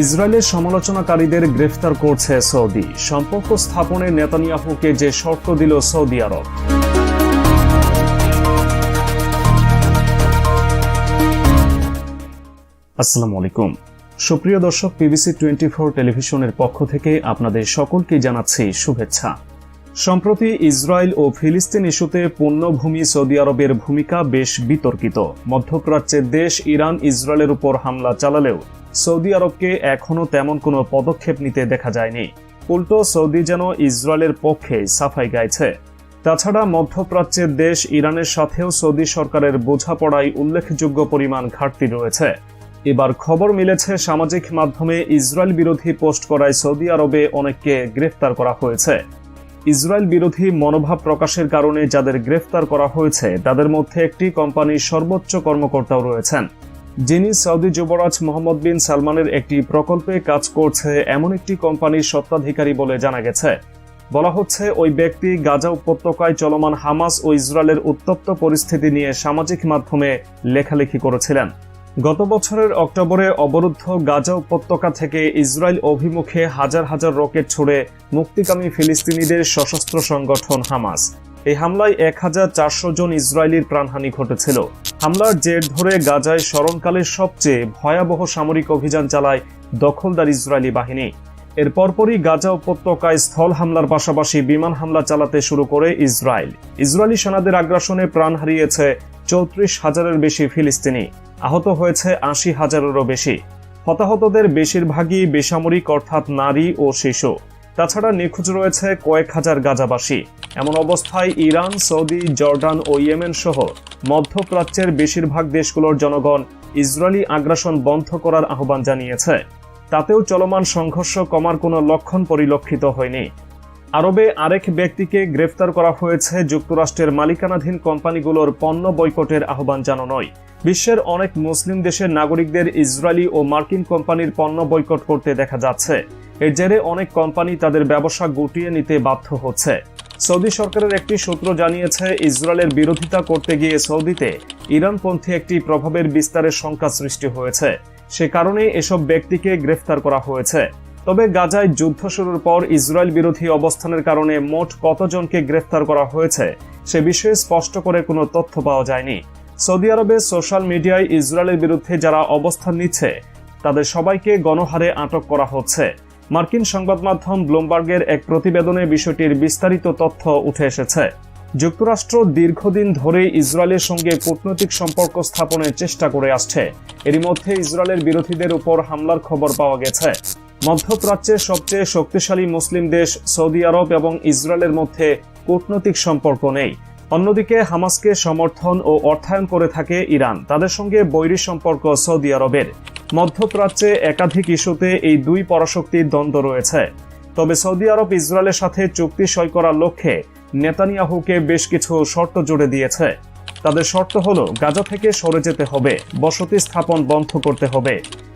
ইসরায়েলের সমালোচনাকারীদের গ্রেফতার করছে সৌদি। সম্পর্ক স্থাপনে নেতানিয়াহুকে যে শর্ত দিল সৌদি আরব। আসসালামু আলাইকুম। সুপ্রিয় দর্শক, পিবিসি টোয়েন্টি ফোর টেলিভিশনের পক্ষ থেকে আপনাদের সকলকে জানাচ্ছি শুভেচ্ছা। সম্প্রতি ইসরায়েল ও ফিলিস্তিন ইস্যুতে পূর্ণভূমি সৌদি আরবের ভূমিকা বেশ বিতর্কিত। মধ্যপ্রাচ্যের দেশ ইরান ইসরায়েলের উপর হামলা চালালেও সৌদি আরবকে এখনও তেমন কোনো পদক্ষেপ নিতে দেখা যায়নি। উল্টো সৌদি যেন ইসরায়েলের পক্ষে সাফাই গাইছে। তাছাড়া মধ্যপ্রাচ্যের দেশ ইরানের সাথেও সৌদি সরকারের বোঝাপড়ায় উল্লেখযোগ্য পরিমাণ ঘাটতি রয়েছে। এবার খবর মিলেছে, সামাজিক মাধ্যমে ইসরায়েল বিরোধী পোস্ট করায় সৌদি আরবে অনেককে গ্রেফতার করা হয়েছে। ইসরায়েল বিরোধী মনোভাব প্রকাশের কারণে যাদের গ্রেফতার করা হয়েছে, তাদের মধ্যে একটি কোম্পানির সর্বোচ্চ কর্মকর্তাও রয়েছেন। যিনি সৌদি যুবরাজ মোহাম্মদ বিন সালমানের একটি প্রকল্পে কাজ করছে, এমন একটি কোম্পানির সত্ত্বাধিকারী বলে জানা গেছে। বলা হচ্ছে, ওই ব্যক্তি গাজা উপত্যকায় চলমান হামাস ও ইসরায়েলের উত্তপ্ত পরিস্থিতি নিয়ে সামাজিক মাধ্যমে লেখালেখি করেছিলেন। গত বছরের অক্টোবরে অবরুদ্ধ গাজা উপত্যকা থেকে ইসরায়েল অভিমুখে হাজার হাজার রকেট ছুড়ে মুক্তিকামী ফিলিস্তিনিদের সশস্ত্র সংগঠন হামাস। এই হামলায় এক হাজার চারশো জন ইসরায়েলির প্রাণহানি ঘটেছিল। হামলার জের ধরে গাজায় স্মরণকালের সবচেয়ে ভয়াবহ সামরিক অভিযান চালায় দখলদার ইসরায়েলি বাহিনী। এর পরপরই গাজা উপত্যকায় স্থল হামলার পাশাপাশি বিমান হামলা চালাতে শুরু করে ইসরায়েল। ইসরায়েলি সেনাদের আগ্রাসনে প্রাণ হারিয়েছে চৌত্রিশ হাজারের বেশি ফিলিস্তিনি। আহত হয়েছে আশি হাজারেরও বেশি। হতাহতদের বেশিরভাগই বেসামরিক অর্থাৎ নারী ও শিশু। তাছাড়া নিখোঁজ রয়েছে কয়েক হাজার গাজাবাসী। এমন অবস্থায় ইরান, সৌদি, জর্ডান ও ইয়েমেন সহ মধ্যপ্রাচ্যের বেশিরভাগ দেশগুলোর জনগণ ইসরায়েলি আগ্রাসন বন্ধ করার আহ্বান জানিয়েছে। তাতেও চলমান সংঘর্ষ কমার কোনো লক্ষণ পরিলক্ষিত হয়নি। আরবে আরেক ব্যক্তিকে গ্রেফতার করা হয়েছে যুক্তরাষ্ট্রের মালিকানাধীন কোম্পানিগুলোর পণ্য বয়কটের আহ্বান জানানোয়। বিশ্বের অনেক মুসলিম দেশের নাগরিকদের ইসরায়েলি ও মার্কিন কোম্পানির পণ্য বয়কট করতে দেখা যাচ্ছে। এর জেরে অনেক কোম্পানি তাদের ব্যবসা গুটিয়ে নিতে বাধ্য হচ্ছে। সৌদি সরকারের একটি সূত্র জানিয়েছে, ইসরায়েলের বিরোধিতা করতে গিয়ে সৌদিতে ইরানপন্থী একটি প্রভাবের বিস্তারের শঙ্কা সৃষ্টি হয়েছে। সে কারণে এসব ব্যক্তিকে গ্রেফতার করা হয়েছে। তবে গাজায় যুদ্ধ শুরুর পর ইসরায়েল বিরোধী অবস্থানের কারণে মোট কতজনকে গ্রেফতার করা হয়েছে, সে বিষয়ে স্পষ্ট করে কোনো তথ্য পাওয়া যায়নি। সৌদি আরবে সোশ্যাল মিডিয়ায় ইসরায়েলের বিরুদ্ধে যারা অবস্থান নিচ্ছে, তাদের সবাইকে গণহারে আটক করা হচ্ছে। মার্কিন সংবাদ মাধ্যম ব্লুমবার্গের এক প্রতিবেদনে বিষয়টির বিস্তারিত তথ্য উঠে এসেছে। যুক্তরাষ্ট্র দীর্ঘদিন ধরে ইসরায়েলের সঙ্গে কূটনৈতিক সম্পর্ক স্থাপনের চেষ্টা করে আসছে। এরই মধ্যে ইসরায়েলের বিরোধীদের উপর হামলার খবর পাওয়া গেছে। মধ্যপ্রাচ্যের সবচেয়ে শক্তিশালী মুসলিম দেশ সৌদি আরব এবং ইসরায়েলের মধ্যে কূটনৈতিক সম্পর্ক নেই। অন্যদিকে, হামাসকে সমর্থন ও অর্থায়ন করে থাকে ইরান, তাদের সঙ্গে বৈরী সম্পর্ক সৌদি আরবের। মধ্যপ্রাচ্যে একাধিক ইস্যুতে এই দুই পরাশক্তির দ্বন্দ্ব রয়েছে। তবে সৌদি আরব ইসরায়েলের সাথে চুক্তি সই করার লক্ষ্যে নেতানিয়াহুকে বেশ কিছু শর্ত জুড়ে দিয়েছে। তাদের শর্ত হল, গাজা থেকে সরে যেতে হবে, বসতি স্থাপন বন্ধ করতে হবে,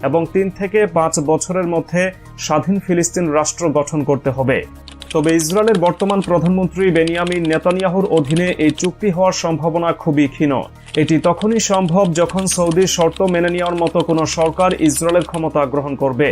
এবং তিন থেকে পাঁচ বছরের মধ্যে স্বাধীন ফিলিস্তিন রাষ্ট্র গঠন করতে হবে। তবে ইসরায়েলের বর্তমান প্রধানমন্ত্রী বেনিয়ামিন নেতানিয়াহুর অধীনে এই চুক্তি হওয়ার সম্ভাবনা খুবই ক্ষীণ। এটি তখনই সম্ভব যখন সৌদির শর্ত মেনে নেওয়ার মতো কোনো সরকার ইসরায়েলের ক্ষমতা গ্রহণ করবে।